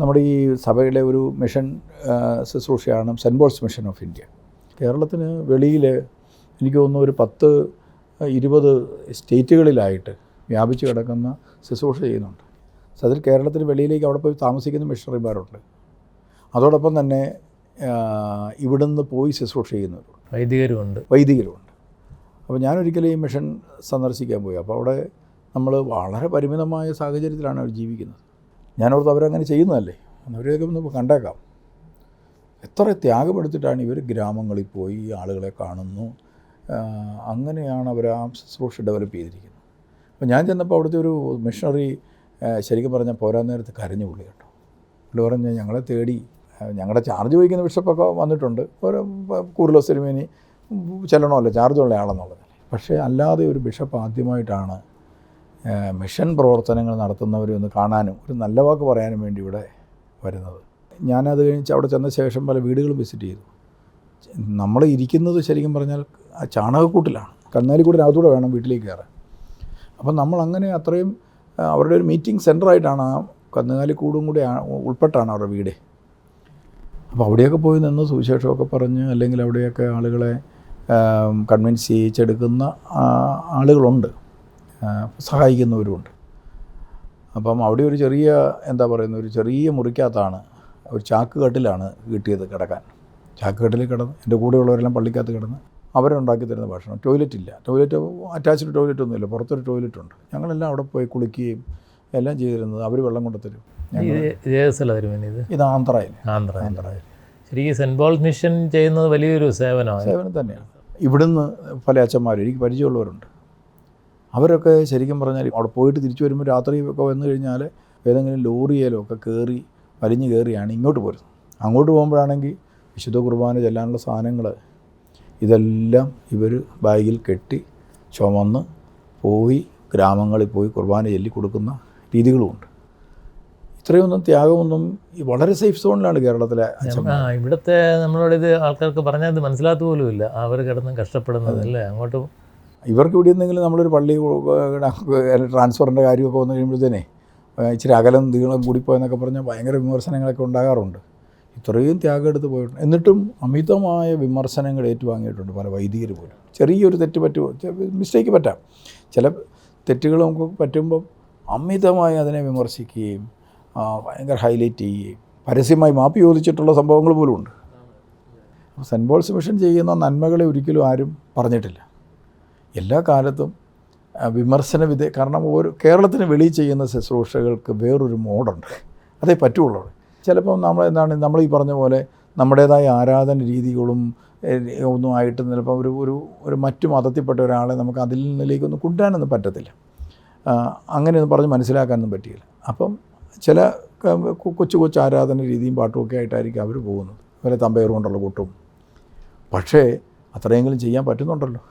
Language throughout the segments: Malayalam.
നമ്മുടെ ഈ സഭയുടെ ഒരു മിഷൻ ശുശ്രൂഷയാണ് saint Paul's mission of India. കേരളത്തിന് വെളിയിൽ എനിക്ക് തോന്നുന്നു ഒരു പത്ത് ഇരുപത് സ്റ്റേറ്റുകളിലായിട്ട് വ്യാപിച്ചു കിടക്കുന്ന ശുശ്രൂഷ ചെയ്യുന്നുണ്ട്. സോ അതിൽ കേരളത്തിന് വെളിയിലേക്ക് അവിടെ പോയി താമസിക്കുന്ന മിഷണറിമാരുണ്ട്. അതോടൊപ്പം തന്നെ ഇവിടുന്ന് പോയി ശുശ്രൂഷ ചെയ്യുന്നവരുണ്ട്. വൈദികരുമുണ്ട്. വൈദികരുമുണ്ട്. അപ്പോൾ ഞാനൊരിക്കലും ഈ മിഷൻ സന്ദർശിക്കാൻ പോയി. അപ്പോൾ അവിടെ നമ്മൾ വളരെ പരിമിതമായ സാഹചര്യത്തിലാണ് അവർ ജീവിക്കുന്നത്. ഞാനോർത്ത് അവരങ്ങനെ ചെയ്യുന്നതല്ലേ? അവരെയൊക്കെ ഒന്ന് കണ്ടേക്കാം. എത്ര ത്യാഗമെടുത്തിട്ടാണ് ഇവർ ഗ്രാമങ്ങളിൽ പോയി ആളുകളെ കാണുന്നു? അങ്ങനെയാണ് അവർ ആ ശുശ്രൂഷ ഡെവലപ്പ് ചെയ്തിരിക്കുന്നത്. അപ്പോൾ ഞാൻ ചെന്നപ്പോൾ അവിടുത്തെ ഒരു മിഷണറി ശരിക്കും പറഞ്ഞാൽ പോരാൻ നേരത്ത് കരഞ്ഞു പുള്ളി കേട്ടോ. പുള്ളി പറഞ്ഞ് ഞങ്ങളെ തേടി ഞങ്ങളുടെ ചാർജ് വഹിക്കുന്ന ബിഷപ്പൊക്കെ വന്നിട്ടുണ്ട്. ഒരു കൂറിലോ സിനിമേനി ചെല്ലണമല്ലോ ഉള്ള ആളെന്നുള്ളത്. പക്ഷേ അല്ലാതെ ഒരു ബിഷപ്പ് ആദ്യമായിട്ടാണ് മിഷൻ പ്രവർത്തനങ്ങൾ നടത്തുന്നവരെ ഒന്ന് കാണാനും ഒരു നല്ല വാക്ക് പറയാനും വേണ്ടി ഇവിടെ വരുന്നത്. ഞാനത് കഴിഞ്ഞ് അവിടെ ചെന്ന ശേഷം പല വീടുകളും വിസിറ്റ് ചെയ്തു. നമ്മൾ ഇരിക്കുന്നത് ശരിക്കും പറഞ്ഞാൽ ആ ചാണകക്കൂട്ടിലാണ്. കന്നാലിക്കൂടിനകത്തൂടെ വേണം വീട്ടിലേക്ക് കയറാൻ. അപ്പം നമ്മൾ അങ്ങനെ അത്രയും അവരുടെ ഒരു മീറ്റിംഗ് സെന്ററായിട്ടാണ് ആ കന്നുകാലിക്കൂടും കൂടി ഉൾപ്പെട്ടാണ് അവരുടെ വീട്. അപ്പോൾ അവിടെയൊക്കെ പോയി നിന്ന് സുവിശേഷമൊക്കെ പറഞ്ഞ് അല്ലെങ്കിൽ അവിടെയൊക്കെ ആളുകളെ കൺവിൻസ് ചെയ്യിച്ചെടുക്കുന്ന ആളുകളുണ്ട്. സഹായിക്കുന്നവരുമുണ്ട്. അപ്പം അവിടെ ഒരു ചെറിയ എന്താ പറയുന്ന ഒരു ചെറിയ മുറിക്കകത്താണ് ഒരു ചാക്ക് കട്ടിലാണ് കിട്ടിയത് കിടക്കാൻ. ചാക്ക് കട്ടിൽ കിടന്ന് എന്റെ കൂടെയുള്ളവരെല്ലാം പള്ളിക്കകത്ത് കിടന്ന് അവരുണ്ടാക്കി തരുന്ന ഭക്ഷണം. ടോയ്ലറ്റ് ഇല്ല. ടോയ്ലറ്റ് അറ്റാച്ച്ഡ് ടോയ്ലറ്റ് ഒന്നുമില്ല. പുറത്തൊരു ടോയ്ലറ്റ് ഉണ്ട്. ഞങ്ങളെല്ലാം അവിടെ പോയി കുളിക്കുകയും എല്ലാം ചെയ്തിരുന്നത് അവർ വെള്ളം കൊണ്ടു തരും. ഇത് ആന്ധ്രയിൽ. ശരിക്കും സെന്റ് പോൾസ് മിഷൻ ചെയ്യുന്നത് വലിയൊരു സേവനമാണ്. സേവനം തന്നെയാണ്. ഇവിടുന്ന് പല അച്ഛന്മാരും എനിക്ക് പരിചയമുള്ളവരുണ്ട്. അവരൊക്കെ ശരിക്കും പറഞ്ഞാൽ അവിടെ പോയിട്ട് തിരിച്ചു വരുമ്പോൾ രാത്രി ഒക്കെ വന്നു കഴിഞ്ഞാൽ ഏതെങ്കിലും ലോറിയിലോ ഒക്കെ കയറി വലിഞ്ഞു കയറിയാണ് ഇങ്ങോട്ട് പോരുന്നത്. അങ്ങോട്ട് പോകുമ്പോഴാണെങ്കിൽ വിശുദ്ധ കുർബാന ചെല്ലാനുള്ള സാധനങ്ങൾ ഇതെല്ലാം ഇവർ ബാഗിൽ കെട്ടി ചുമന്ന് പോയി ഗ്രാമങ്ങളിൽ പോയി കുർബാന ചൊല്ലി കൊടുക്കുന്ന രീതികളുമുണ്ട്. ഇത്രയൊന്നും ത്യാഗമൊന്നും ഈ വളരെ സേഫ് സോണിലാണ് കേരളത്തിലെ ഇവിടുത്തെ നമ്മളോട് ഇത് ആൾക്കാർക്ക് പറഞ്ഞാൽ മനസ്സിലാത്ത മനസ്സിലാത്ത പോലുമില്ല. അവർ കിടന്ന് കഷ്ടപ്പെടുന്നത് അല്ലേ? അങ്ങോട്ട് ഇവർക്ക് ഇവിടെ എന്തെങ്കിലും നമ്മളൊരു പള്ളി ട്രാൻസ്ഫറിന്റെ കാര്യമൊക്കെ വന്നു കഴിയുമ്പോഴത്തേനെ ഇച്ചിരി അകലം നീളം കൂടിപ്പോയെന്നൊക്കെ പറഞ്ഞാൽ ഭയങ്കര വിമർശനങ്ങളൊക്കെ ഉണ്ടാകാറുണ്ട്. ഇത്രയും ത്യാഗം എടുത്ത് പോയിട്ടുണ്ട്. എന്നിട്ടും അമിതമായ വിമർശനങ്ങൾ ഏറ്റുവാങ്ങിയിട്ടുണ്ട് പല വൈദികർ പോലും. ചെറിയൊരു തെറ്റ് പറ്റുമോ മിസ്റ്റേക്ക് പറ്റാം. ചില തെറ്റുകൾ നമുക്ക് പറ്റുമ്പം അമിതമായി അതിനെ വിമർശിക്കുകയും ഭയങ്കര ഹൈലൈറ്റ് ചെയ്യുകയും പരസ്യമായി മാപ്പ് ചോദിച്ചിട്ടുള്ള സംഭവങ്ങൾ പോലും ഉണ്ട് സെന്റ് പോൾസ് മിഷൻ ചെയ്യുന്ന നന്മകളെ ഒരിക്കലും ആരും പറഞ്ഞിട്ടില്ല. എല്ലാ കാലത്തും വിമർശന വിധേ കാരണം ഒരു കേരളത്തിന് വെളിയിൽ ചെയ്യുന്ന ശുശ്രൂഷകൾക്ക് വേറൊരു മോഡുണ്ട്. അതേ പറ്റുള്ളൂ. ചിലപ്പോൾ നമ്മൾ എന്താണ് നമ്മൾ ഈ പറഞ്ഞ പോലെ നമ്മുടേതായ ആരാധന രീതികളും ഒന്നും ആയിട്ട് ചിലപ്പോൾ ഒരു ഒരു ഒരു മറ്റു മതത്തിൽപ്പെട്ട ഒരാളെ നമുക്ക് അതിൽ നിന്നിലേക്കൊന്നും കൊണ്ടുവരാനൊന്നും പറ്റത്തില്ല. അങ്ങനെയൊന്നും പറഞ്ഞ് മനസ്സിലാക്കാനൊന്നും പറ്റിയില്ല. അപ്പം ചില കൊച്ചു കൊച്ചു ആരാധന രീതിയും പാട്ടും ഒക്കെ ആയിട്ടായിരിക്കും അവർ പോകുന്നത്. അതുപോലെ തമ്പയർ കൊണ്ടുള്ള കൂട്ടും. പക്ഷേ അത്രയെങ്കിലും ചെയ്യാൻ പറ്റുന്നുണ്ടല്ലോ.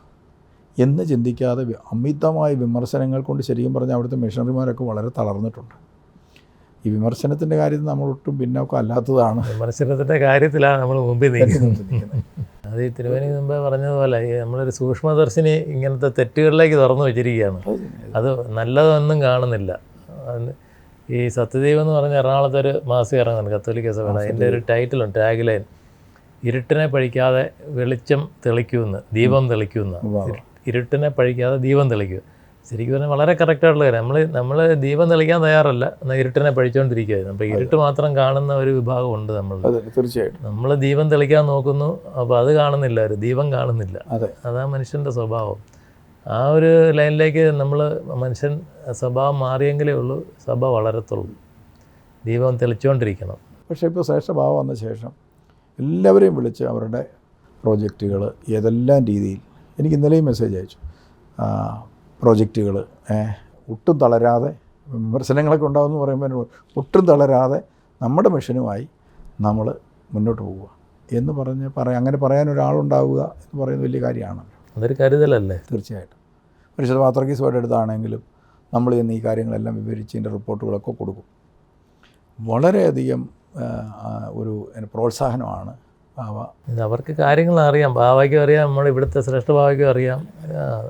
എന്ന് ചിന്തിക്കാതെ അമിതമായ വിമർശനങ്ങൾ കൊണ്ട് ശരിക്കും പറഞ്ഞാൽ അവിടുത്തെ മിഷണറിമാരൊക്കെ വളരെ തളർന്നിട്ടുണ്ട്. ഈ വിമർശനത്തിന്റെ കാര്യത്തിൽ നമ്മൾ ഒട്ടും പിന്നോക്കം അല്ലാത്തതാണ്. വിമർശനത്തിന്റെ കാര്യത്തിലാണ് നമ്മൾ മുമ്പിൽ നിൽക്കുന്നത്. അത് ഈ തിരുവനി മുമ്പേ പറഞ്ഞതുപോലെ നമ്മളൊരു സൂക്ഷ്മദർശിനി ഇങ്ങനത്തെ തെറ്റുകളിലേക്ക് തുറന്നു വെച്ചിരിക്കുകയാണ്. അത് നല്ലതൊന്നും കാണുന്നില്ല. ഈ സത്യദൈവം എന്ന് പറഞ്ഞ എറണാകുളത്ത് ഒരു മാസിക ഇറങ്ങുന്നുണ്ട് കത്തോലിക്ക സഭയുടെ. അതിന്റെ ഒരു ടൈറ്റിലുണ്ട് ടാഗ് ലൈൻ. ഇരുട്ടിനെ പഴിക്കാതെ വെളിച്ചം തെളിക്കുമെന്ന് ദീപം തെളിക്കുമെന്ന്. ഇരുട്ടിനെ പഴിക്കാതെ ദീപം തെളിക്കുക. ശരിക്കും പറഞ്ഞാൽ വളരെ കറക്റ്റായിട്ടുള്ള കാര്യം. നമ്മൾ നമ്മൾ ദീപം തെളിക്കാൻ തയ്യാറല്ല എന്നാൽ ഇരുട്ടിനെ പഴിച്ചുകൊണ്ടിരിക്കുകയായിരുന്നു അപ്പോൾ ഇരുട്ട് മാത്രം കാണുന്ന ഒരു വിഭാഗമുണ്ട് നമ്മൾ തീർച്ചയായിട്ടും. നമ്മൾ ദീപം തെളിക്കാൻ നോക്കുന്നു അപ്പോൾ അത് കാണുന്നില്ല ഒരു ദീപം കാണുന്നില്ല. അതാ. മനുഷ്യന്റെ സ്വഭാവം. ആ ഒരു ലൈനിലേക്ക് നമ്മൾ മനുഷ്യൻ സ്വഭാവം മാറിയെങ്കിലേ ഉള്ളൂ സഭ വളരത്തുള്ളൂ. ദീപം തെളിച്ചുകൊണ്ടിരിക്കണം പക്ഷേ ഇപ്പോൾ ശേഷഭാവം വന്ന ശേഷം എല്ലാവരെയും വിളിച്ച് അവരുടെ പ്രോജക്റ്റുകൾ ഏതെല്ലാം രീതിയിൽ എനിക്ക് ഇന്നലെയും മെസ്സേജ് അയച്ചു. പ്രോജക്റ്റുകൾ ഒട്ടും തളരാതെ വിമർശനങ്ങളൊക്കെ ഉണ്ടാകുമെന്ന് പറയുമ്പോൾ ഒട്ടും തളരാതെ നമ്മുടെ മിഷനുമായി നമ്മൾ മുന്നോട്ട് പോവുക എന്ന് പറഞ്ഞ് പറയാം അങ്ങനെ പറയാൻ ഒരാളുണ്ടാവുക എന്ന് പറയുന്നത് വലിയ കാര്യമാണ്. അതൊരു കരുതലല്ലേ? തീർച്ചയായിട്ടും. പരിശുദ്ധ പാത്രക്കീസുമായിട്ട് എടുത്താണെങ്കിലും നമ്മൾ ഇന്ന് ഈ കാര്യങ്ങളെല്ലാം വിവരിച്ച് ഇതിന്റെ റിപ്പോർട്ടുകളൊക്കെ കൊടുക്കും. വളരെയധികം ഒരു പ്രോത്സാഹനമാണ് ബാവ ഇത് അവർക്ക് കാര്യങ്ങൾ അറിയാം. ബാവയ്ക്കും അറിയാം. നമ്മൾ ഇവിടുത്തെ ശ്രേഷ്ഠ ഭാവയ്ക്കും അറിയാം.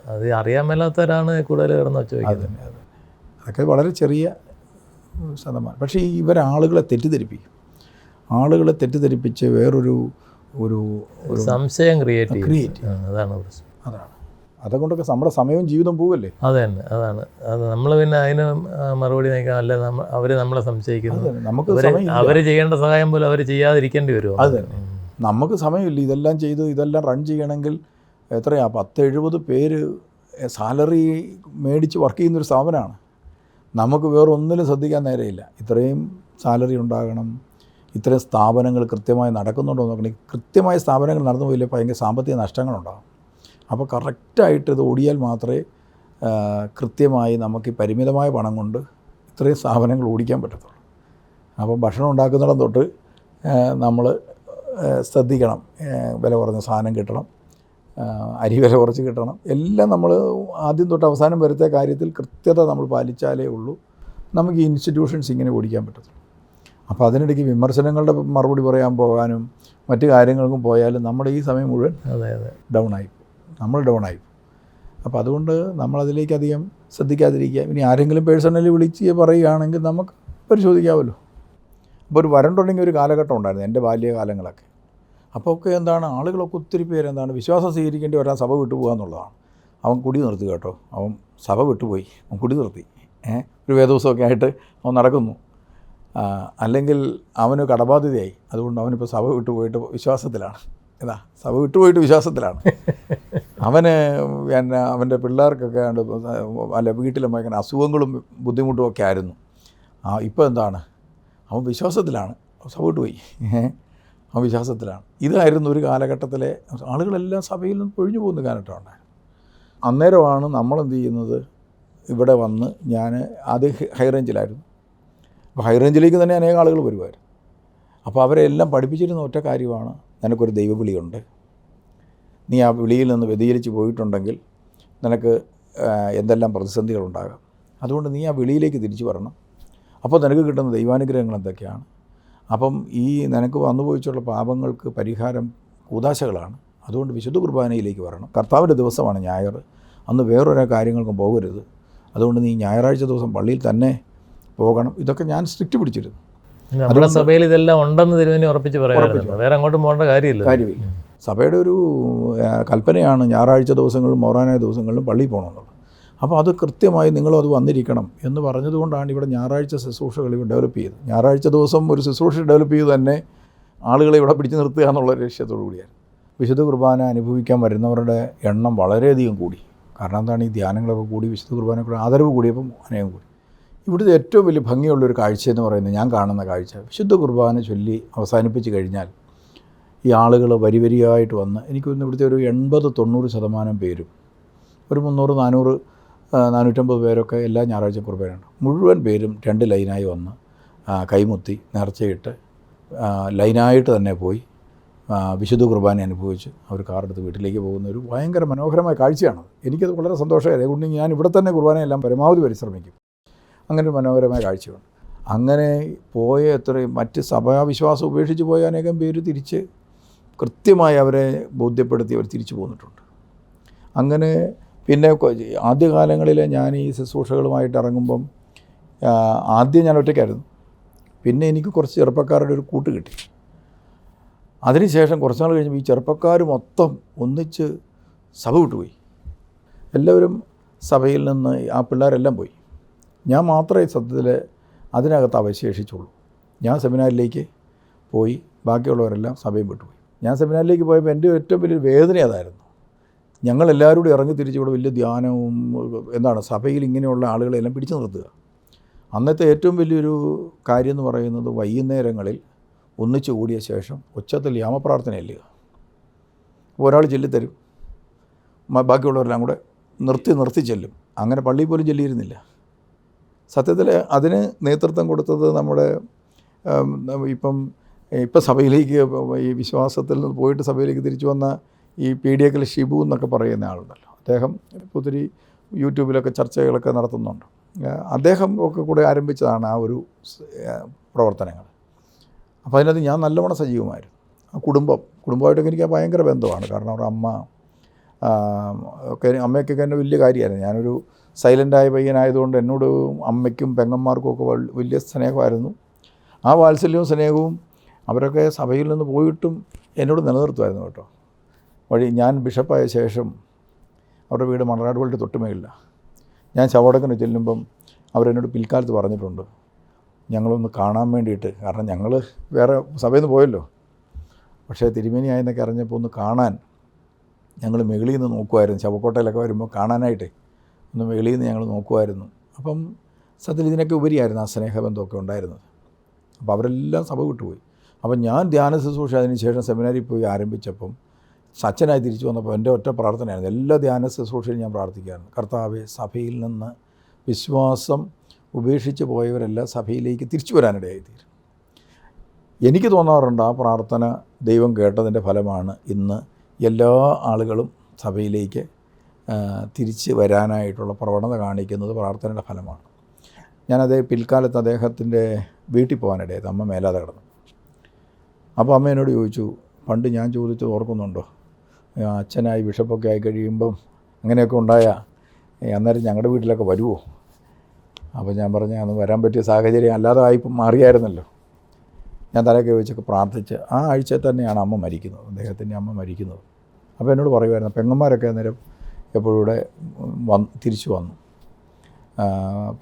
അത് അറിയാൻ മേലാത്തവരാണ് കൂടുതൽ കിടന്ന് വെച്ച് വയ്ക്കുന്നത്. അതൊക്കെ വളരെ ചെറിയ ശതമാനം. പക്ഷേ ഇവരാളുകളെ തെറ്റിദ്ധരിപ്പിക്കും. ആളുകളെ തെറ്റിദ്ധരിപ്പിച്ച് വേറൊരു ഒരു സംശയം ക്രിയേറ്റ് ക്രിയേറ്റ് അതാണ് പ്രശ്നം. അതാണ്. അതുകൊണ്ടൊക്കെ നമ്മുടെ സമയവും ജീവിതം പോവല്ലേ? അതെ തന്നെ അതാണ്. അത് നമ്മൾ പിന്നെ അതിന് മറുപടി നയിക്കാൻ അല്ല അവർ നമ്മളെ സംശയിക്കുന്നു. നമുക്ക് അവർ ചെയ്യേണ്ട സഹായം പോലും അവർ ചെയ്യാതിരിക്കേണ്ടി വരുമോ അതെ. തന്നെ നമുക്ക് സമയമില്ല. ഇതെല്ലാം ചെയ്ത് ഇതെല്ലാം റൺ ചെയ്യണമെങ്കിൽ എത്രയാ? പത്ത് എഴുപത് പേര് സാലറി മേടിച്ച് വർക്ക് ചെയ്യുന്നൊരു സ്ഥാപനമാണ്. നമുക്ക് വേറെ ഒന്നിലും ശ്രദ്ധിക്കാൻ നേരെയില്ല. ഇത്രയും സാലറി ഉണ്ടാകണം. ഇത്രയും സ്ഥാപനങ്ങൾ കൃത്യമായി നടക്കുന്നുണ്ടോ എന്ന് നോക്കണം. കൃത്യമായ സ്ഥാപനങ്ങൾ നടന്നു പോയില്ലേ ഭയങ്കര സാമ്പത്തിക നഷ്ടങ്ങളുണ്ടാകും അപ്പോൾ കറക്റ്റായിട്ട് ഇത് ഓടിയാൽ മാത്രമേ കൃത്യമായി നമുക്ക് പരിമിതമായ പണം കൊണ്ട് ഇത്രയും സ്ഥാപനങ്ങൾ ഓടിക്കാൻ പറ്റത്തുള്ളൂ. അപ്പം ഭക്ഷണം ഉണ്ടാക്കുന്നിടം തൊട്ട് നമ്മൾ ശ്രദ്ധിക്കണം. വില കുറഞ്ഞ സാധനം കിട്ടണം. അരി വില കുറച്ച് കിട്ടണം. എല്ലാം നമ്മൾ ആദ്യം തൊട്ട് അവസാനം വരത്തെ കാര്യത്തിൽ കൃത്യത നമ്മൾ പാലിച്ചാലേ ഉള്ളൂ. നമുക്ക് ഈ ഇൻസ്റ്റിറ്റ്യൂഷൻസ് ഇങ്ങനെ ഓടിക്കാൻ പറ്റത്തുള്ളൂ. അപ്പോൾ അതിനിടയ്ക്ക് വിമർശനങ്ങളുടെ മറുപടി പറയാൻ പോകാനും മറ്റ് കാര്യങ്ങൾക്കും പോയാലും നമ്മുടെ ഈ സമയം മുഴുവൻ അതെ അതെ. ഡൗൺ ആയി നമ്മൾ ഡൗൺ ആയി അപ്പോൾ അതുകൊണ്ട് നമ്മളതിലേക്ക് അധികം ശ്രദ്ധിക്കാതിരിക്കുക. ഇനി ആരെങ്കിലും പേഴ്സണലി വിളിച്ച് പറയുകയാണെങ്കിൽ നമുക്ക് പരിശോധിക്കാമല്ലോ അപ്പോൾ ഒരു വരണ്ടുണ്ടെങ്കിൽ ഒരു കാലഘട്ടം ഉണ്ടായിരുന്നു. എന്റെ ബാല്യകാലങ്ങളൊക്കെ. അപ്പോൾ ഒക്കെ എന്താണ്? ആളുകളൊക്കെ ഒത്തിരി പേരെന്താണ് വിശ്വാസം സ്വീകരിക്കേണ്ടി വരാൻ സഭ വിട്ടു എന്നുള്ളതാണ്. അവൻ കുടി നിർത്തി കേട്ടോ. അവൻ സഭ വിട്ടുപോയി അവൻ കുടി നിർത്തി. ഏഹ് ഒരു വേദിവസമൊക്കെ ആയിട്ട് അവൻ നടക്കുന്നു. അല്ലെങ്കിൽ അവന് കടബാധ്യതയായി. അതുകൊണ്ട് അവനിപ്പോൾ സഭ വിട്ടു പോയിട്ട് വിശ്വാസത്തിലാണ്. ഏതാ സഭ വിട്ടുപോയിട്ട് വിശ്വാസത്തിലാണ്. അവന് പിന്നെ അവന്റെ പിള്ളേർക്കൊക്കെ അല്ല വീട്ടിലും ഭയങ്കര അസുഖങ്ങളും ബുദ്ധിമുട്ടും ഒക്കെ ആയിരുന്നു. ആ ഇപ്പോൾ എന്താണ്? അവൻ വിശ്വാസത്തിലാണ്. സഭ വിട്ടുപോയി അവൻ വിശ്വാസത്തിലാണ്. ഇതായിരുന്നു ഒരു കാലഘട്ടത്തിലെ ആളുകളെല്ലാം സഭയിൽ നിന്ന് ഒഴിഞ്ഞു പോകുന്ന കാലഘട്ടമാണ്. അന്നേരമാണ് നമ്മളെന്ത് ചെയ്യുന്നത്? ഇവിടെ വന്ന് ഞാൻ ആദ്യം ഹൈറേഞ്ചിലായിരുന്നു അപ്പോൾ ഹൈറേഞ്ചിലേക്ക് തന്നെ അനേകം ആളുകൾ വരുമായിരുന്നു. അപ്പോൾ അവരെ എല്ലാം പഠിപ്പിച്ചിരുന്ന ഒറ്റ കാര്യമാണ് നിനക്കൊരു ദൈവവിളിയുണ്ട്. നീ ആ വിളിയിൽ നിന്ന് വ്യതിചലിച്ച് പോയിട്ടുണ്ടെങ്കിൽ നിനക്ക് ആ, എന്തെല്ലാം പ്രതിസന്ധികളുണ്ടാകാം. അതുകൊണ്ട് നീ ആ വിളിയിലേക്ക് തിരിച്ചു വരണം. അപ്പോൾ നിനക്ക് കിട്ടുന്ന ദൈവാനുഗ്രഹങ്ങൾ എന്തൊക്കെയാണ്? അപ്പം ഈ നിനക്ക് വന്നുപോയിച്ചുള്ള പാപങ്ങൾക്ക് പരിഹാരം ഉദാശകളാണ് അതുകൊണ്ട് വിശുദ്ധ കുർബാനയിലേക്ക് വരണം. കർത്താവിന്റെ ദിവസമാണ് ഞായർ. അന്ന് വേറൊരു കാര്യങ്ങൾക്കും പോകരുത്. അതുകൊണ്ട് നീ ഞായറാഴ്ച ദിവസം പള്ളിയിൽ തന്നെ പോകണം. ഇതൊക്കെ ഞാൻ സ്ട്രിക്റ്റ് പിടിച്ചിരുന്നു. നമ്മുടെ സഭയിൽ ഇതെല്ലാം ഉണ്ടെന്ന് തിരുവനി ഉറപ്പിച്ച് പറയാറുണ്ട്. വേറെ അങ്ങോട്ടും പോകേണ്ട കാര്യമില്ല. കാര്യമില്ല. സഭയുടെ ഒരു കൽപ്പനയാണ് ഞായറാഴ്ച ദിവസങ്ങളിലും മൗറാനായ ദിവസങ്ങളിലും പള്ളിയിൽ പോകണമെന്നുള്ളത്. അപ്പോൾ അത് കൃത്യമായി നിങ്ങളും അത് വന്നിരിക്കണം എന്ന് പറഞ്ഞതുകൊണ്ടാണ് ഇവിടെ ഞായറാഴ്ച ശുശ്രൂഷകൾ ഇവിടെ ഡെവലപ്പ് ചെയ്തത്. ഞായറാഴ്ച ദിവസം ഒരു ശുശ്രൂഷ ഡെവലപ്പ് ചെയ്ത് തന്നെ ആളുകളെ ഇവിടെ പിടിച്ചു നിർത്തുക എന്നുള്ള ലക്ഷ്യത്തോടു കൂടിയാണ് വിശുദ്ധ കുർബാന അനുഭവിക്കാൻ വരുന്നവരുടെ എണ്ണം വളരെയധികം കൂടി. കാരണം എന്താണ്? ഈ ധ്യാനങ്ങളൊക്കെ കൂടി വിശുദ്ധ കുർബാന ആദരവ് കൂടിയപ്പം അനേകം കൂടി. ഇവിടുത്തെ ഏറ്റവും വലിയ ഭംഗിയുള്ളൊരു കാഴ്ച എന്ന് പറയുന്നത് ഞാൻ കാണുന്ന കാഴ്ച. വിശുദ്ധ കുർബാന ചൊല്ലി അവസാനിപ്പിച്ച് കഴിഞ്ഞാൽ ഈ ആളുകൾ വരി വരിയായിട്ട് വന്ന് എനിക്ക് ഇവിടുത്തെ ഒരു എൺപത് തൊണ്ണൂറ് ശതമാനം പേരും ഒരു മുന്നൂറ് നാനൂറ് നാനൂറ്റമ്പത് പേരൊക്കെ എല്ലാ ഞായറാഴ്ച കുർബാനയുണ്ട് മുഴുവൻ പേരും രണ്ട് ലൈനായി വന്ന് കൈമുത്തി നേർച്ചയിട്ട് ലൈനായിട്ട് തന്നെ പോയി വിശുദ്ധ കുർബാന അനുഭവിച്ച് അവർ കാറെടുത്ത് വീട്ടിലേക്ക് പോകുന്ന ഒരു ഭയങ്കര മനോഹരമായ കാഴ്ചയാണ്. എനിക്കത് വളരെ സന്തോഷമായി. അതുകൊണ്ട് ഞാൻ ഇവിടെ തന്നെ കുർബാനയെല്ലാം പരമാവധി പരിശ്രമിക്കും. അങ്ങനെ ഒരു മനോഹരമായ കാഴ്ചയുണ്ട്. അങ്ങനെ പോയ എത്രയും മറ്റ് സഭാവിശ്വാസം ഉപേക്ഷിച്ച് പോയ അനേകം പേര് തിരിച്ച് കൃത്യമായി അവരെ ബോധ്യപ്പെടുത്തി അവർ തിരിച്ചു പോന്നിട്ടുണ്ട്. അങ്ങനെ പിന്നെ ആദ്യകാലങ്ങളിൽ ഞാൻ ഈ ശുശ്രൂഷകളുമായിട്ട് ഇറങ്ങുമ്പം ആദ്യം ഞാൻ ഒറ്റയ്ക്കായിരുന്നു. പിന്നെ എനിക്ക് കുറച്ച് ചെറുപ്പക്കാരുടെ ഒരു കൂട്ട് കിട്ടി. അതിനുശേഷം കുറച്ച് നാൾ കഴിഞ്ഞപ്പോൾ ഈ ചെറുപ്പക്കാർ മൊത്തം ഒന്നിച്ച് സഭ വിട്ടുപോയി. എല്ലാവരും സഭയിൽ നിന്ന് ആ പിള്ളേരെല്ലാം പോയി. ഞാൻ മാത്രമേ സത്യത്തിൽ അതിനകത്ത് അവശേഷിച്ചുള്ളൂ. ഞാൻ സെമിനാറിലേക്ക് പോയി ബാക്കിയുള്ളവരെല്ലാം സഭയും വിട്ടുപോയി. ഞാൻ സെമിനാറിലേക്ക് പോയപ്പോൾ എന്റെ ഏറ്റവും വലിയൊരു വേദന അതായിരുന്നു. ഞങ്ങളെല്ലാവരും കൂടി ഇറങ്ങി തിരിച്ചിവിടെ വലിയ ധ്യാനവും എന്താണ് സഭയിൽ ഇങ്ങനെയുള്ള ആളുകളെല്ലാം പിടിച്ചു നിർത്തുക. അന്നത്തെ ഏറ്റവും വലിയൊരു കാര്യം എന്ന് പറയുന്നത് വൈകുന്നേരങ്ങളിൽ ഒന്നിച്ചു കൂടിയ ശേഷം ഉച്ചത്തിൽ യാമപ്രാർത്ഥന ചെല്ലുക ഒരാൾ ചെല്ലിത്തരും. ബാക്കിയുള്ളവരെല്ലാം കൂടെ നിർത്തി നിർത്തി ചെല്ലും. അങ്ങനെ പള്ളിയിൽ പോലും ചെല്ലിയിരുന്നില്ല. സത്യത്തിൽ അതിന് നേതൃത്വം കൊടുത്തത് നമ്മുടെ ഇപ്പം ഇപ്പം സഭയിലേക്ക് ഈ വിശ്വാസത്തിൽ നിന്ന് പോയിട്ട് സഭയിലേക്ക് തിരിച്ചു വന്ന ഈ പി ഡി എക്കിൽ ഷിബു എന്നൊക്കെ പറയുന്ന ആളുണ്ടല്ലോ. അദ്ദേഹം ഒത്തിരി യൂട്യൂബിലൊക്കെ ചർച്ചകളൊക്കെ നടത്തുന്നുണ്ട്. അദ്ദേഹം ഒക്കെ കൂടെ ആരംഭിച്ചതാണ് ആ ഒരു പ്രവർത്തനങ്ങൾ. അപ്പോൾ അതിനകത്ത് ഞാൻ നല്ലവണ്ണം സജീവമായിരുന്നു. ആ കുടുംബം കുടുംബമായിട്ടൊക്കെ എനിക്ക് ഭയങ്കര ബന്ധമാണ്. കാരണം അവരുടെ അമ്മ ഒക്കെ അമ്മയ്ക്കൊക്കെ എന്നെ വലിയ കാര്യമായിരുന്നു. ഞാനൊരു സൈലന്റായ പയ്യനായതുകൊണ്ട് എന്നോട് അമ്മയ്ക്കും പെങ്ങന്മാർക്കും ഒക്കെ വലിയ സ്നേഹമായിരുന്നു. ആ വാത്സല്യവും സ്നേഹവും അവരൊക്കെ സഭയിൽ നിന്ന് പോയിട്ടും എന്നോട് നിലനിർത്തുമായിരുന്നു കേട്ടോ. വഴി ഞാൻ ബിഷപ്പായ ശേഷം അവരുടെ വീട് മണറാട് പള്ളിയുടെ തൊട്ടുമേയില്ല ഞാൻ ചവടക്കിന് ചെല്ലുമ്പം അവരെന്നോട് പിൽക്കാലത്ത് പറഞ്ഞിട്ടുണ്ട് ഞങ്ങളൊന്ന് കാണാൻ വേണ്ടിയിട്ട് കാരണം ഞങ്ങൾ വേറെ സഭയിൽ നിന്ന് പോയല്ലോ. പക്ഷേ തിരുമേനിയായെന്നൊക്കെ അറിഞ്ഞപ്പോൾ ഒന്ന് കാണാൻ ഞങ്ങൾ മെകളിൽ നിന്ന് നോക്കുമായിരുന്നു ചവക്കോട്ടയിലൊക്കെ വരുമ്പോൾ കാണാനായിട്ട് ഒന്ന് വെളിയിൽ നിന്ന് ഞങ്ങൾ നോക്കുമായിരുന്നു അപ്പം സത്യത്തിൽ ഇതിനൊക്കെ ഉപരിയായിരുന്നു ആ സ്നേഹബന്ധമൊക്കെ ഉണ്ടായിരുന്നത്. അപ്പോൾ അവരെല്ലാം സഭ വിട്ടുപോയി. അപ്പം ഞാൻ ധ്യാന ശുശ്രൂഷ അതിന് ശേഷം സെമിനാരിൽ പോയി ആരംഭിച്ചപ്പം സച്ചനായി തിരിച്ചു വന്നപ്പോൾ എന്റെ ഒറ്റ പ്രാർത്ഥനയായിരുന്നു. എല്ലാ ധ്യാന ശുശ്രൂഷയും ഞാൻ പ്രാർത്ഥിക്കാറുണ്ട് കർത്താവ് സഭയിൽ നിന്ന് വിശ്വാസം ഉപേക്ഷിച്ച് പോയവരെല്ലാം സഭയിലേക്ക് തിരിച്ചു വരാനിടയായിത്തീരും എനിക്ക് തോന്നാറുണ്ട് ആ പ്രാർത്ഥന ദൈവം കേട്ടതിന്റെ ഫലമാണ് ഇന്ന് എല്ലാ ആളുകളും സഭയിലേക്ക് തിരിച്ച് വരാനായിട്ടുള്ള പ്രവണത കാണിക്കുന്നത് പ്രാർത്ഥനയുടെ ഫലമാണ്. ഞാനത് പിൽക്കാലത്ത് അദ്ദേഹത്തിന്റെ വീട്ടിൽ പോകാനിടയായത് അമ്മ മേലാതെ കിടന്നു. അപ്പോൾ അമ്മ എന്നോട് ചോദിച്ചു പണ്ട് ഞാൻ ചോദിച്ചത് ഓർക്കുന്നുണ്ടോ? അച്ഛനായി ബിഷപ്പൊക്കെ ആയി കഴിയുമ്പം അങ്ങനെയൊക്കെ ഉണ്ടായ അന്നേരം ഞങ്ങളുടെ വീട്ടിലൊക്കെ വരുമോ അപ്പോൾ ഞാൻ പറഞ്ഞു അന്ന് വരാൻ പറ്റിയ സാഹചര്യം അല്ലാതെ ആയി മാറിയായിരുന്നല്ലോ. ഞാൻ തലയൊക്കെ വെച്ചൊക്കെ പ്രാർത്ഥിച്ച് ആ ആഴ്ച തന്നെയാണ് അമ്മ മരിക്കുന്നത് അദ്ദേഹത്തിന്റെ അമ്മ മരിക്കുന്നത്. അപ്പോൾ എന്നോട് പറയുമായിരുന്നു പെങ്ങന്മാരൊക്കെ അന്നേരം എപ്പോഴും ഇവിടെ വന്ന് തിരിച്ചു വന്നു.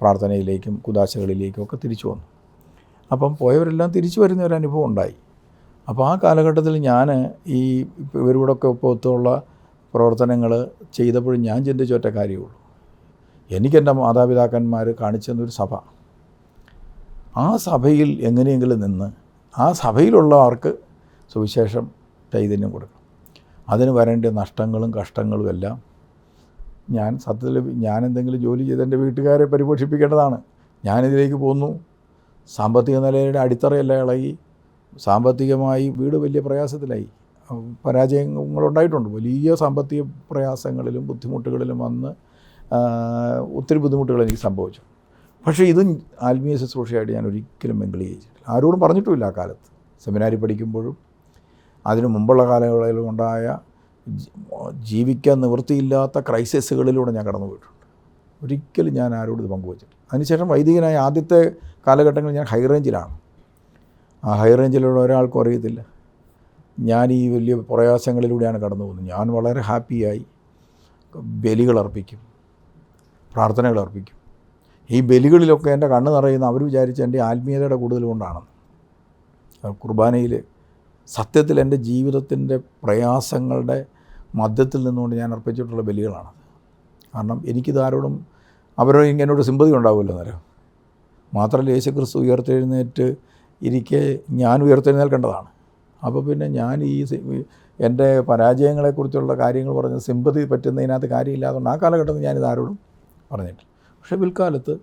പ്രാർത്ഥനയിലേക്കും കുദാശകളിലേക്കും ഒക്കെ തിരിച്ചു വന്നു. അപ്പം പോയവരെല്ലാം തിരിച്ചു വരുന്ന ഒരു അനുഭവം ഉണ്ടായി. അപ്പോൾ ആ കാലഘട്ടത്തിൽ ഞാൻ ഈ ഇവരോടൊക്കെ ഒപ്പത്തുള്ള പ്രവർത്തനങ്ങൾ ചെയ്തപ്പോഴും ഞാൻ ചിന്തിച്ച ഒറ്റ കാര്യമുള്ളൂ. എനിക്കെന്റെ മാതാപിതാക്കന്മാർ കാണിച്ചു തന്നൊരു സഭ. ആ സഭയിൽ എങ്ങനെയെങ്കിലും നിന്ന് ആ സഭയിലുള്ളവർക്ക് സുവിശേഷം ചൈതന്യം കൊടുക്കണം. അതിന് വരേണ്ട നഷ്ടങ്ങളും കഷ്ടങ്ങളും എല്ലാം ഞാൻ സത്യത്തിൽ ഞാൻ എന്തെങ്കിലും ജോലി ചെയ്ത് എന്റെ വീട്ടുകാരെ പരിപോഷിപ്പിക്കേണ്ടതാണ്. ഞാനിതിലേക്ക് പോന്നു. സാമ്പത്തിക നിലയുടെ അടിത്തറയെല്ലാം ഇളകി. സാമ്പത്തികമായി വീട് വലിയ പ്രയാസത്തിലായി. പരാജയങ്ങളുണ്ടായിട്ടുണ്ട്. വലിയ സാമ്പത്തിക പ്രയാസങ്ങളിലും ബുദ്ധിമുട്ടുകളിലും വന്ന് ഒത്തിരി ബുദ്ധിമുട്ടുകൾ എനിക്ക് സംഭവിച്ചു. പക്ഷേ ഇതും ആത്മീയ ശുശ്രൂഷയായിട്ട് ഞാൻ ഒരിക്കലും മെങ്കിൾ ചെയ്തിട്ടില്ല. ആരോടും പറഞ്ഞിട്ടുമില്ല ആ കാലത്ത്. സെമിനാരി പഠിക്കുമ്പോഴും അതിനു മുമ്പുള്ള കാലങ്ങളിലും ഉണ്ടായ ജീവിക്കാൻ നിവൃത്തിയില്ലാത്ത ക്രൈസിസുകളിലൂടെ ഞാൻ കടന്നു പോയിട്ടുണ്ട് ഒരിക്കലും ഞാൻ ആരോടും ഇത് പങ്കുവച്ചിട്ടില്ല. അതിനുശേഷം വൈദികനായ ആദ്യത്തെ കാലഘട്ടങ്ങളിൽ ഞാൻ ഹൈ റേഞ്ചിലാണ് ആ ഹൈ റേഞ്ചിലുള്ള ഒരാൾക്കും അറിയത്തില്ല. ഞാൻ ഈ വലിയ പ്രയാസങ്ങളിലൂടെയാണ് കടന്നു പോകുന്നത്. ഞാൻ വളരെ ഹാപ്പിയായി ബലികൾ അർപ്പിക്കും. പ്രാർത്ഥനകൾ അർപ്പിക്കും. ഈ ബലികളിലൊക്കെ എന്റെ കണ്ണ് നിറയുന്ന അവർ വിചാരിച്ച എന്റെ ആത്മീയതയുടെ കൂടുതൽ കൊണ്ടാണെന്ന് കുർബാനയിൽ സത്യത്തിൽ എന്റെ ജീവിതത്തിന്റെ പ്രയാസങ്ങളുടെ മധ്യത്തിൽ നിന്നുകൊണ്ട് ഞാൻ അർപ്പിച്ചിട്ടുള്ള ബലികളാണ്. കാരണം എനിക്കിത് ആരോടും അവരോ എന്നോട് സിമ്പതി ഉണ്ടാവുമല്ലോ നേരം മാത്രമല്ല യേശുക്രിസ്തു ഉയർത്തെഴുന്നേറ്റ് ഇരിക്കെ ഞാൻ ഉയർത്തെഴുന്നേൽക്കേണ്ടതാണ്. അപ്പോൾ പിന്നെ ഞാൻ ഈ എന്റെ പരാജയങ്ങളെക്കുറിച്ചുള്ള കാര്യങ്ങൾ പറഞ്ഞ് സിമ്പതി പറ്റുന്നതിനകത്ത് കാര്യമില്ലാത്തതുകൊണ്ട് ആ കാലഘട്ടത്തിൽ ഞാനിത് ആരോടും പറഞ്ഞിട്ടില്ല. പക്ഷേ പിൽക്കാലത്ത്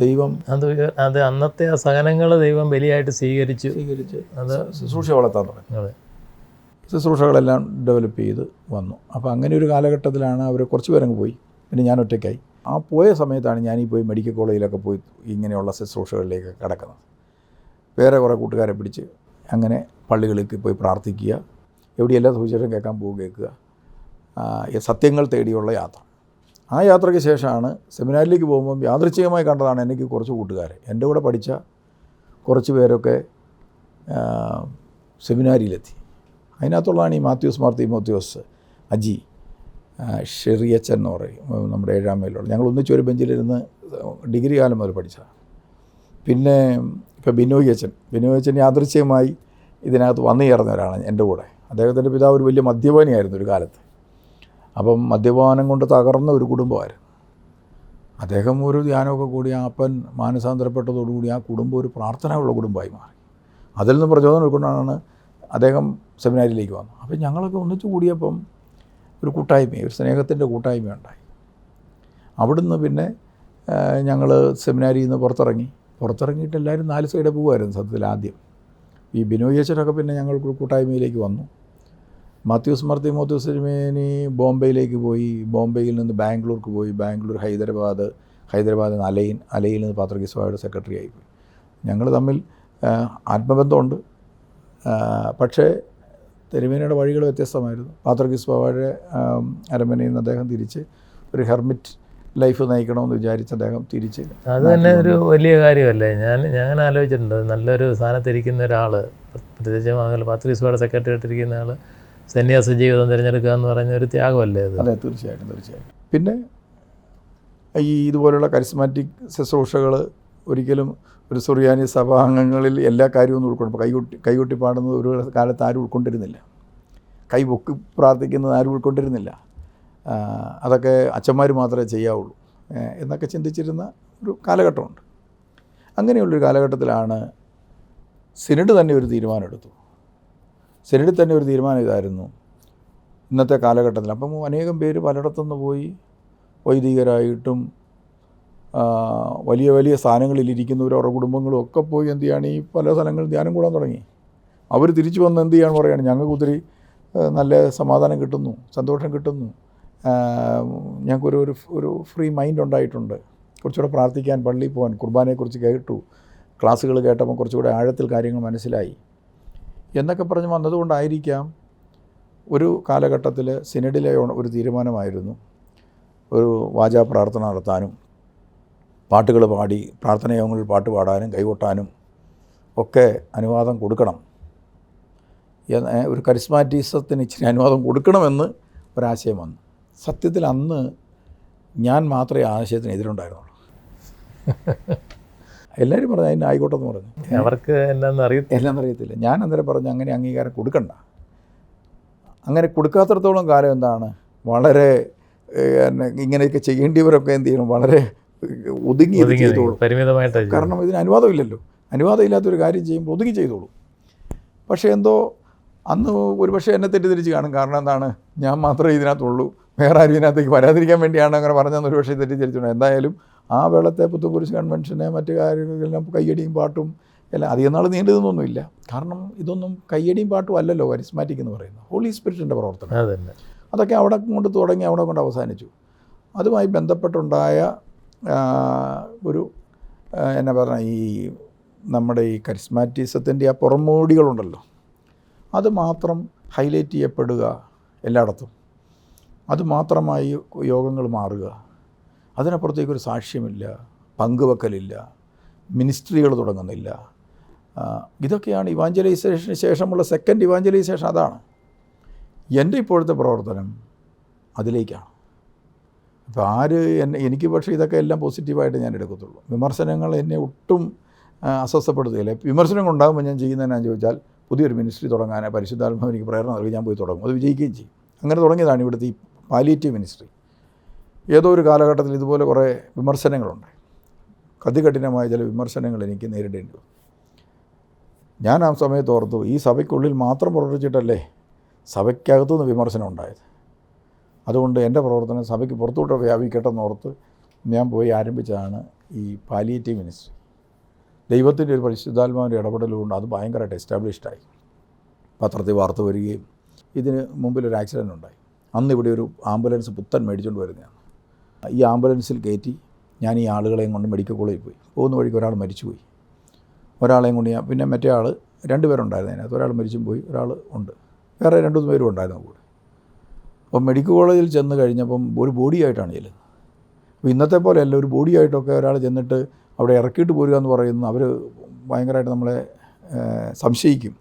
ദൈവം അത് അത് അന്നത്തെ ആ സഹനങ്ങൾ ദൈവം ബലിയായിട്ട് സ്വീകരിച്ചു സ്വീകരിച്ച് അത് ശുശ്രൂഷ വളർത്താൻ തുടങ്ങി. അതെ. ശുശ്രൂഷകളെല്ലാം ഡെവലപ്പ് ചെയ്ത് വന്നു. അപ്പോൾ അങ്ങനെ ഒരു കാലഘട്ടത്തിലാണ് അവർ കുറച്ച് പേരങ്ങ് പോയി. പിന്നെ ഞാൻ ഒറ്റയ്ക്കായി. ആ പോയ സമയത്താണ് ഞാനീ പോയി മെഡിക്കൽ കോളേജിലൊക്കെ പോയി ഇങ്ങനെയുള്ള ശുശ്രൂഷകളിലേക്ക് കിടക്കുന്നത്. വേറെ കുറേ കൂട്ടുകാരെ പിടിച്ച് അങ്ങനെ പള്ളികളിലേക്ക് പോയി പ്രാർത്ഥിക്കുക. എവിടെയെല്ലാം സുവിശേഷം കേൾക്കാൻ പോകുക കേൾക്കുക. സത്യങ്ങൾ തേടിയുള്ള യാത്ര. ആ യാത്രയ്ക്ക് ശേഷമാണ് സെമിനാരിലേക്ക് പോകുമ്പം യാദൃച്ഛികമായി കണ്ടതാണ് എനിക്ക് കുറച്ച് കൂട്ടുകാർ എന്റെ കൂടെ പഠിച്ച കുറച്ച് പേരൊക്കെ സെമിനാരിയിലെത്തി. അതിനകത്തുള്ളതാണ് ഈ മാത്യൂസ് മാർ മാത്യൂസ് അജി ഷെറിയച്ചൻ എന്ന് പറയും നമ്മുടെ ഏഴാം മേലുള്ള. ഞങ്ങൾ ഒന്നിച്ചൊരു ബെഞ്ചിലിരുന്ന് ഡിഗ്രി കാലം മുതൽ പഠിച്ചതാണ്. പിന്നെ ഇപ്പോൾ ബിനോയ് അച്ഛൻ. ബിനോയ് അച്ഛൻ യാദൃശ്യമായി ഇതിനകത്ത് വന്നു ചേർന്ന ഒരാളാണ് എന്റെ കൂടെ. അദ്ദേഹത്തിന്റെ പിതാവ് ഒരു വലിയ മദ്യപാനിയായിരുന്നു ഒരു കാലത്ത്. അപ്പം മദ്യപാനം കൊണ്ട് തകർന്ന ഒരു കുടുംബമായിരുന്നു. അദ്ദേഹം ഒരു ധ്യാനമൊക്കെ കൂടി ആ അപ്പൻ മാനസാന്തരപ്പെട്ടതോടുകൂടി ആ കുടുംബം ഒരു പ്രാർത്ഥനയുള്ള കുടുംബമായി മാറി. അതിൽ നിന്ന് പ്രചോദനം ഉൾക്കൊണ്ടാണ് അദ്ദേഹം സെമിനാരിയിലേക്ക് വന്നത് അപ്പം ഞങ്ങളൊക്കെ ഒന്നിച്ചു കൂടിയപ്പം ഒരു കൂട്ടായ്മ ഒരു സ്നേഹത്തിന്റെ കൂട്ടായ്മ ഉണ്ടായി അവിടുന്ന് പിന്നെ ഞങ്ങൾ സെമിനാരിയിൽ നിന്ന് പുറത്തിറങ്ങി. പുറത്തിറങ്ങിയിട്ട് എല്ലാവരും നാല് സൈഡ് പോകുമായിരുന്നു സത്യത്തിൽ ആദ്യം. ഈ ബിനോയ് പിന്നെ ഞങ്ങൾ കൂട്ടായ്മയിലേക്ക് വന്നു. മാത്യൂസ് മർത്തി മോത്യൂസ് തിരുമേനി ബോംബെയിലേക്ക് പോയി. ബോംബെയിൽ നിന്ന് ബാംഗ്ലൂർക്ക് പോയി. ബാംഗ്ലൂർ ഹൈദരാബാദ് ഹൈദരാബാദിൽ നിന്ന് അലൈൻ അലയിൽ നിന്ന് പാത്രകിസ്വായുടെ സെക്രട്ടറി ആയി പോയി. ഞങ്ങൾ തമ്മിൽ ആത്മബന്ധമുണ്ട്. പക്ഷേ തിരുമേനിയുടെ വഴികൾ വ്യത്യസ്തമായിരുന്നു. പാത്രകിസ്വായുടെ അരമനയിൽ നിന്ന് അദ്ദേഹം തിരിച്ച് ഒരു ഹെർമിറ്റ് ലൈഫ് നയിക്കണമെന്ന് വിചാരിച്ച് അദ്ദേഹം തിരിച്ച് അത് തന്നെ ഒരു വലിയ കാര്യമല്ലേ? ഞാൻ ഞാൻ ആലോചിച്ചിട്ടുണ്ട്. നല്ലൊരു സ്ഥാനത്തിരിക്കുന്ന ഒരാൾ പ്രത്യേകിച്ച് അങ്ങനെ ദിവസത്തോടെ സെക്രട്ടറി ആയിട്ടിരിക്കുന്ന ആൾ സന്യാസ ജീവിതം തിരഞ്ഞെടുക്കുക എന്ന് പറഞ്ഞ ഒരു ത്യാഗമല്ലേ അത്? അതെ തീർച്ചയായിട്ടും തീർച്ചയായിട്ടും. പിന്നെ ഈ ഇതുപോലുള്ള കരിസ്മാറ്റിക് ശുശ്രൂഷകൾ ഒരിക്കലും ഒരു സുറിയാനി സഭാംഗങ്ങളിൽ എല്ലാ കാര്യവും ഒന്നും ഉൾക്കൊണ്ട് കൈകൊട്ടി കൈകൊട്ടി പാടുന്നത് ഒരു കാലത്ത് ആരും ഉൾക്കൊണ്ടിരുന്നില്ല. കൈ പൊക്കി പ്രാർത്ഥിക്കുന്നത് ആരും ഉൾക്കൊണ്ടിരുന്നില്ല. അതൊക്കെ അച്ഛന്മാർ മാത്രമേ ചെയ്യാവുള്ളൂ. എന്നൊക്കെ ചിന്തിച്ചിരുന്ന ഒരു കാലഘട്ടമുണ്ട്. അങ്ങനെയുള്ളൊരു കാലഘട്ടത്തിലാണ് സിനഡ് തന്നെ ഒരു തീരുമാനമെടുത്തു. സിനഡിൽ തന്നെ ഒരു തീരുമാനം ഇതായിരുന്നു. ഇന്നത്തെ കാലഘട്ടത്തിൽ അപ്പം അനേകം പേര് പലയിടത്തുനിന്ന് പോയി വൈദികരായിട്ടും വലിയ വലിയ സ്ഥാനങ്ങളിലിരിക്കുന്നവർ അവരുടെ കുടുംബങ്ങളും ഒക്കെ പോയി എന്ത് ചെയ്യാണ് ഈ പല സ്ഥലങ്ങളിൽ ധ്യാനം കൂടാൻ തുടങ്ങി. അവർ തിരിച്ചു വന്ന് എന്ത് ചെയ്യാണ് പറയുകയാണ്. ഞങ്ങൾക്ക് ഒത്തിരി നല്ല സമാധാനം കിട്ടുന്നു സന്തോഷം കിട്ടുന്നു. ഞങ്ങൾക്കൊരു ഒരു ഒരു ഫ്രീ മൈൻഡ് ഉണ്ടായിട്ടുണ്ട്. കുറച്ചുകൂടെ പ്രാർത്ഥിക്കാൻ പള്ളിയിൽ പോകാൻ കുർബാനയെക്കുറിച്ച് കേട്ടു. ക്ലാസ്സുകൾ കേട്ടപ്പോൾ കുറച്ചുകൂടെ ആഴത്തിൽ കാര്യങ്ങൾ മനസ്സിലായി. എന്നൊക്കെ പറഞ്ഞ് വന്നതുകൊണ്ടായിരിക്കാം ഒരു കാലഘട്ടത്തിൽ സിനഡിലെ ഒരു തീരുമാനമായിരുന്നു. ഒരു വാചാ പ്രാർത്ഥന നടത്താനും പാട്ടുകൾ പാടി പ്രാർത്ഥനയോഗങ്ങളിൽ പാട്ട് പാടാനും കൈകൊട്ടാനും ഒക്കെ അനുവാദം കൊടുക്കണം. ഒരു കരിസ്മാറ്റിസത്തിന് ഇച്ചിരി അനുവാദം കൊടുക്കണമെന്ന് ഒരാശയം വന്നു. സത്യത്തിൽ അന്ന് ഞാൻ മാത്രമേ ആശയത്തിന് എതിരുണ്ടായിരുന്നുള്ളൂ. എല്ലാവരും പറഞ്ഞു അതിന് ആയിക്കോട്ടെ എന്ന് പറഞ്ഞു. അവർക്ക് എല്ലാം എല്ലാം അറിയത്തില്ല. ഞാൻ അന്നേരം പറഞ്ഞു അങ്ങനെ അംഗീകാരം കൊടുക്കണ്ട. അങ്ങനെ കൊടുക്കാത്തടത്തോളം കാലം എന്താണ്? വളരെ ഇങ്ങനെയൊക്കെ ചെയ്യേണ്ടിയവരൊക്കെ എന്ത് ചെയ്യണം? വളരെ ഒതുങ്ങി ചെയ്തോളൂ. പരിമിതമായിട്ട് കാരണം ഇതിന് അനുവാദമില്ലല്ലോ. അനുവാദമില്ലാത്തൊരു കാര്യം ചെയ്യുമ്പോൾ ഒതുങ്ങി ചെയ്തോളൂ. പക്ഷേ എന്തോ അന്ന് ഒരുപക്ഷെ എന്നെ തെറ്റിദ്ധരിച്ച് കാണും. കാരണം എന്താണ്? ഞാൻ മാത്രമേ ഇതിനകത്തുള്ളൂ. വേറെ ആരും ഇതിനകത്തേക്ക് വരാതിരിക്കാൻ വേണ്ടിയാണ് അങ്ങനെ പറഞ്ഞതെന്ന് ഒരു പക്ഷേ തെറ്റിദ്ധരിച്ചിട്ടുണ്ട്. എന്തായാലും ആ വെള്ളത്തെ പുത്തുക്കുരിശ് കൺവെൻഷനെ മറ്റു കാര്യങ്ങളെല്ലാം കയ്യടിയും പാട്ടും എല്ലാം അധികം നാൾ നീണ്ടതെന്നൊന്നുമില്ല കാരണം ഇതൊന്നും കയ്യടിയും പാട്ടും അല്ലല്ലോ കരിസ്മാറ്റിക് എന്ന് പറയുന്നത്. ഹോളി സ്പിരിറ്റിന്റെ പ്രവർത്തനം. അതെ അതൊക്കെ അവിടെ കൊണ്ട് തുടങ്ങി അവിടെ കൊണ്ട് അവസാനിച്ചു. അതുമായി ബന്ധപ്പെട്ടുണ്ടായ ഒരു എന്നെ എന്നാ പറഞ്ഞ ഈ നമ്മുടെ ഈ കരിസ്മാറ്റിസത്തിന്റെ ആ പുറമോടികളുണ്ടല്ലോ. അത് മാത്രം ഹൈലൈറ്റ് ചെയ്യപ്പെടുക എല്ലായിടത്തും. അത് മാത്രമായി യോഗങ്ങൾ മാറുക. അതിനപ്പുറത്തേക്ക് ഒരു സാക്ഷ്യമില്ല പങ്കുവെക്കലില്ല മിനിസ്ട്രികൾ തുടങ്ങുന്നില്ല. ഇതൊക്കെയാണ് ഇവാഞ്ചലൈസേഷന് ശേഷമുള്ള സെക്കൻഡ് ഇവാഞ്ചലൈസേഷൻ അതാണ്. എന്റെ ഇപ്പോഴത്തെ പ്രവർത്തനം അതിലേക്കാണ്. അപ്പോൾ ആര് എന്നെ എനിക്ക് പക്ഷേ ഇതൊക്കെ എല്ലാം പോസിറ്റീവായിട്ട് ഞാൻ എടുക്കത്തുള്ളൂ. വിമർശനങ്ങൾ എന്നെ ഒട്ടും അസ്വസ്ഥപ്പെടുത്തുകയില്ല. വിമർശനങ്ങൾ ഉണ്ടാകുമ്പോൾ ഞാൻ ചെയ്യുന്നതിനാന്ന് ചോദിച്ചാൽ പുതിയൊരു മിനിസ്ട്രി തുടങ്ങാൻ പരിശുദ്ധാത്മാവ് എനിക്ക് പ്രേരണ നൽകി ഞാൻ പോയി തുടങ്ങും. അത് വിജയിക്കുകയും ചെയ്യും. അങ്ങനെ തുടങ്ങിയതാണ് ഇവിടുത്തെ ഈ പാലിയേറ്റീവ് മിനിസ്ട്രി. ഏതോ ഒരു കാലഘട്ടത്തിൽ ഇതുപോലെ കുറേ വിമർശനങ്ങളുണ്ട്. കതികഠിനമായ ചില വിമർശനങ്ങൾ എനിക്ക് നേരിടേണ്ടി വന്നു. ഞാൻ ആ സമയത്ത് ഓർത്തു ഈ സഭയ്ക്കുള്ളിൽ മാത്രം പ്രവർത്തിച്ചിട്ടല്ലേ സഭയ്ക്കകത്തുനിന്ന് വിമർശനം ഉണ്ടായത്? അതുകൊണ്ട് എന്റെ പ്രവർത്തനം സഭയ്ക്ക് പുറത്തോട്ട് വ്യാപിക്കട്ടെ എന്നോർത്ത് ഞാൻ പോയി ആരംഭിച്ചതാണ് ഈ പാലിയേറ്റീവ് മിനിസ്ട്രി. ദൈവത്തിന്റെ ഒരു പരിശുദ്ധാത്മാവിന്റെ ഇടപെടലുകൊണ്ട് അത് ഭയങ്കരമായിട്ട് എസ്റ്റാബ്ലിഷ്ഡായി പത്രത്തിൽ വാർത്ത വരികയും ഇതിന് മുമ്പിൽ ഒരു ആക്സിഡന്റ് ഉണ്ടായി. അന്ന് ഇവിടെ ഒരു ആംബുലൻസ് പുത്തൻ മേടിച്ചുകൊണ്ട് വരുന്നതാണ്. ഈ ആംബുലൻസിൽ കയറ്റി ഞാൻ ഈ ആളുകളെയും കൊണ്ട് മെഡിക്കൽ കോളേജിൽ പോയി. പോകുന്ന വഴിക്ക് ഒരാൾ മരിച്ചുപോയി. ഒരാളെയും കൊണ്ട് ഞാൻ പിന്നെ മറ്റേ ആൾ രണ്ടുപേരുണ്ടായിരുന്നു അതിനകത്ത്. ഒരാൾ മരിച്ചും പോയി ഒരാൾ ഉണ്ട്. വേറെ രണ്ടു മൂന്ന് പേരും ഉണ്ടായിരുന്നു കൂടെ അപ്പം മെഡിക്കൽ കോളേജിൽ ചെന്ന് കഴിഞ്ഞപ്പം ഒരു ബോഡിയായിട്ടാണ് ചെല്ലുന്നത്. അപ്പോൾ ഇന്നത്തെ പോലെയല്ല ഒരു ബോഡിയായിട്ടൊക്കെ ഒരാൾ ചെന്നിട്ട് അവിടെ ഇറക്കിയിട്ട് പോരുക എന്ന് പറയുന്നു അവർ ഭയങ്കരമായിട്ട് നമ്മളെ സംശയിക്കും.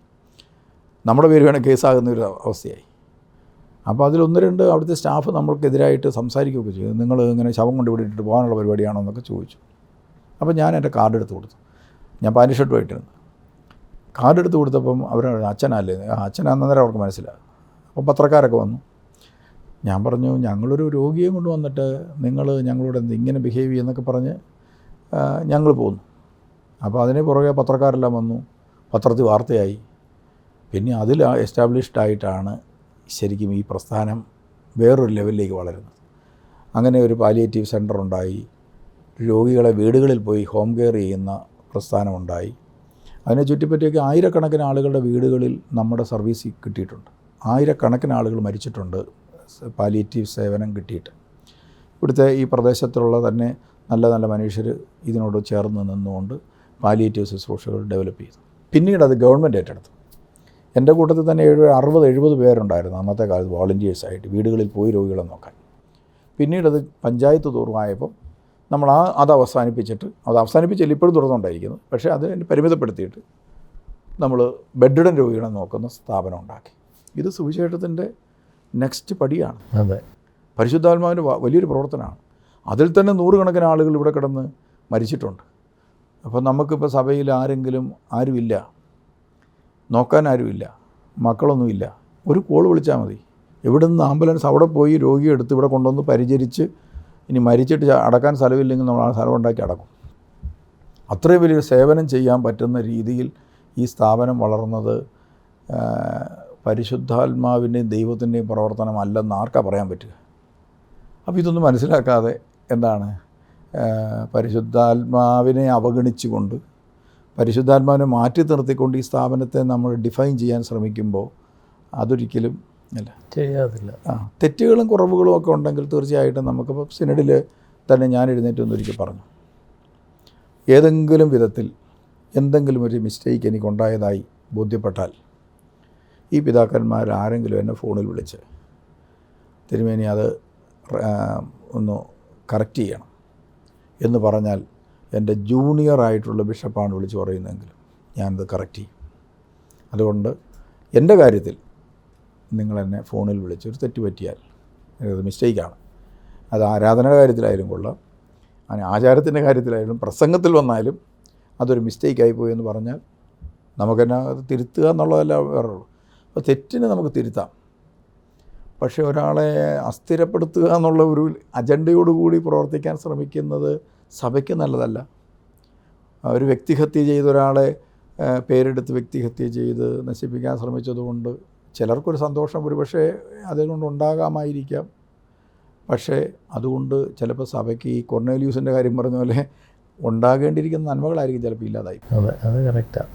നമ്മുടെ പേര് വേണേൽ കേസാകുന്ന ഒരു അവസ്ഥയായി. അപ്പോൾ അതിലൊന്ന് രണ്ട് അവിടുത്തെ സ്റ്റാഫ് നമ്മൾക്കെതിരായിട്ട് സംസാരിക്കുകയൊക്കെ ചെയ്തു. നിങ്ങൾ ഇങ്ങനെ ശവം കൊണ്ട് ഇവിടെ ഇട്ടിട്ട് പോകാനുള്ള പരിപാടിയാണോ എന്നൊക്കെ ചോദിച്ചു. അപ്പോൾ ഞാൻ എന്റെ കാർഡ് എടുത്ത് കൊടുത്തു. ഞാൻ പാന്റ് ഷർട്ടുമായിട്ടിരുന്നു കാർഡ് എടുത്ത് കൊടുത്തപ്പം അവർ അച്ഛനല്ലേ? അച്ഛനാന്നേരം അവർക്ക് മനസ്സിലാകും അപ്പോൾ പത്രക്കാരൊക്കെ വന്നു. ഞാൻ പറഞ്ഞു ഞങ്ങളൊരു രോഗിയെ കൊണ്ട് വന്നിട്ട് നിങ്ങൾ ഞങ്ങളോട് എന്ത് ഇങ്ങനെ ബിഹേവ് ചെയ്യുന്നൊക്കെ പറഞ്ഞ് ഞങ്ങൾ പോന്നു. അപ്പോൾ അതിന് പുറകെ പത്രക്കാരെല്ലാം വന്നു. പത്രത്തിൽ വാർത്തയായി. പിന്നെ അതിൽ എസ്റ്റാബ്ലിഷ്ഡ് ആയിട്ടാണ് ശരിക്കും ഈ പ്രസ്ഥാനം വേറൊരു ലെവലിലേക്ക് വളരുന്നത് അങ്ങനെ ഒരു പാലിയേറ്റീവ് സെന്റർ ഉണ്ടായി രോഗികളെ വീടുകളിൽ പോയി ഹോം കെയർ ചെയ്യുന്ന പ്രസ്ഥാനമുണ്ടായി. അതിനെ ചുറ്റിപ്പറ്റിയൊക്കെ ആയിരക്കണക്കിന് ആളുകളുടെ വീടുകളിൽ നമ്മുടെ സർവീസ് കിട്ടിയിട്ടുണ്ട്. ആയിരക്കണക്കിന് ആളുകൾ മരിച്ചിട്ടുണ്ട് പാലിയേറ്റീവ് സേവനം കിട്ടിയിട്ട്. ഇവിടുത്തെ ഈ പ്രദേശത്തുള്ള തന്നെ നല്ല നല്ല മനുഷ്യർ ഇതിനോട് ചേർന്ന് നിന്നുകൊണ്ട് പാലിയേറ്റീവ് ശുശ്രൂഷകൾ ഡെവലപ്പ് ചെയ്തു. പിന്നീട് അത് ഗവൺമെന്റ് ഏറ്റെടുത്തു. എന്റെ കൂട്ടത്തിൽ തന്നെ ഏഴ് അറുപത് എഴുപത് പേരുണ്ടായിരുന്നു അന്നത്തെ കാലത്ത് വോളണ്ടിയേഴ്സായിട്ട് വീടുകളിൽ പോയി രോഗികളെ നോക്കാൻ. പിന്നീട് അത് പഞ്ചായത്ത് തോറുമായപ്പോൾ നമ്മൾ ആ അത് അവസാനിപ്പിച്ചിട്ട് അത് അവസാനിപ്പിച്ചില്ല ഇപ്പോഴും തുറന്നുകൊണ്ടായിരിക്കുന്നത് പക്ഷേ അത് പരിമിതപ്പെടുത്തിയിട്ട് നമ്മൾ ബെഡ്ഡൻ രോഗികളെ നോക്കുന്ന സ്ഥാപനം ഉണ്ടാക്കി. ഇത് സുവിശേഷത്തിന്റെ നെക്സ്റ്റ് പടിയാണ്. അതെ. പരിശുദ്ധാത്മാവിന്റെ വലിയൊരു പ്രവർത്തനമാണ്. അതിൽ തന്നെ നൂറുകണക്കിന് ആളുകൾ ഇവിടെ കിടന്ന് മരിച്ചിട്ടുണ്ട്. അപ്പോൾ നമുക്കിപ്പോൾ സഭയിൽ ആരെങ്കിലും ആരുമില്ല. നോക്കാൻ ആരുമില്ല മക്കളൊന്നുമില്ല. ഒരു കോൾ വിളിച്ചാൽ മതി. ഇവിടെ നിന്ന് ആംബുലൻസ് അവിടെ പോയി രോഗിയെ എടുത്ത് ഇവിടെ കൊണ്ടുവന്ന് പരിചരിച്ച് ഇനി മരിച്ചിട്ട് അടക്കാൻ സ്ഥലമില്ലെങ്കിൽ നമ്മൾ ആ സ്ഥലം ഉണ്ടാക്കി അടക്കും. അത്രയും വലിയൊരു സേവനം ചെയ്യാൻ പറ്റുന്ന രീതിയിൽ ഈ സ്ഥാപനം വളർന്നത് പരിശുദ്ധാത്മാവിന്റെയും ദൈവത്തിന്റെയും പ്രവർത്തനമല്ലെന്ന് ആർക്കാ പറയാൻ പറ്റുക? അപ്പോൾ ഇതൊന്നും മനസ്സിലാക്കാതെ എന്താണ് പരിശുദ്ധാത്മാവിനെ അവഗണിച്ചുകൊണ്ട് പരിശുദ്ധാത്മാവിനെ മാറ്റി നിർത്തിക്കൊണ്ട് ഈ സ്ഥാപനത്തെ നമ്മൾ ഡിഫൈൻ ചെയ്യാൻ ശ്രമിക്കുമ്പോൾ അതൊരിക്കലും അല്ല. ചെയ്യാതില്ല. ആ തെറ്റുകളും കുറവുകളും ഒക്കെ ഉണ്ടെങ്കിൽ തീർച്ചയായിട്ടും നമുക്കിപ്പോൾ സിനഡിൽ തന്നെ ഞാൻ എഴുന്നേറ്റ് ഒന്നൊരിക്കൽ പറഞ്ഞു. ഏതെങ്കിലും വിധത്തിൽ എന്തെങ്കിലും ഒരു മിസ്റ്റേക്ക് എനിക്കുണ്ടായതായി ബോധ്യപ്പെട്ടാൽ ഈ പിതാക്കന്മാർ ആരെങ്കിലും എന്നെ ഫോണിൽ വിളിച്ച് തിരുമേനി അത് ഒന്ന് കറക്റ്റ് ചെയ്യണം എന്ന് പറഞ്ഞാൽ എന്റെ ജൂനിയറായിട്ടുള്ള ബിഷപ്പാണ് വിളിച്ച് പറയുന്നതെങ്കിൽ ഞാനത് കറക്റ്റ് ചെയ്യും. അതുകൊണ്ട് എന്റെ കാര്യത്തിൽ നിങ്ങൾ എന്നെ ഫോണിൽ വിളിച്ച് ഒരു തെറ്റ് പറ്റിയാൽ അത് മിസ്റ്റേക്കാണ് അത് ആരാധനയുടെ കാര്യത്തിലായാലും കൊള്ളാം. അങ്ങനെ ആചാരത്തിന്റെ കാര്യത്തിലായാലും പ്രസംഗത്തിൽ വന്നാലും അതൊരു മിസ്റ്റേക്കായി പോയി എന്ന് പറഞ്ഞാൽ നമുക്കെന്നെ അത് തിരുത്തുക എന്നുള്ളതല്ല വേറെ ഉള്ളൂ അപ്പോൾ തെറ്റിനെ നമുക്ക് തിരുത്താം. പക്ഷേ ഒരാളെ അസ്ഥിരപ്പെടുത്തുക എന്നുള്ള ഒരു അജണ്ടയോടുകൂടി പ്രവർത്തിക്കാൻ ശ്രമിക്കുന്നത് സഭയ്ക്ക് നല്ലതല്ല. ഒരു വ്യക്തിഹത്യ ചെയ്ത ഒരാളെ പേരെടുത്ത് വ്യക്തിഹത്യ ചെയ്ത് നശിപ്പിക്കാൻ ശ്രമിച്ചതുകൊണ്ട് ചിലർക്കൊരു സന്തോഷം ഒരുപക്ഷെ അതുകൊണ്ട് ഉണ്ടാകാമായിരിക്കാം. പക്ഷേ അതുകൊണ്ട് ചിലപ്പോൾ സഭയ്ക്ക് ഈ കൊർണേലിയൂസിന്റെ കാര്യം പറഞ്ഞ പോലെ ഉണ്ടാകേണ്ടിയിരിക്കുന്ന നന്മകളായിരിക്കും ചിലപ്പോൾ ഇല്ലാതായി. അതെ അത് കറക്റ്റാണ്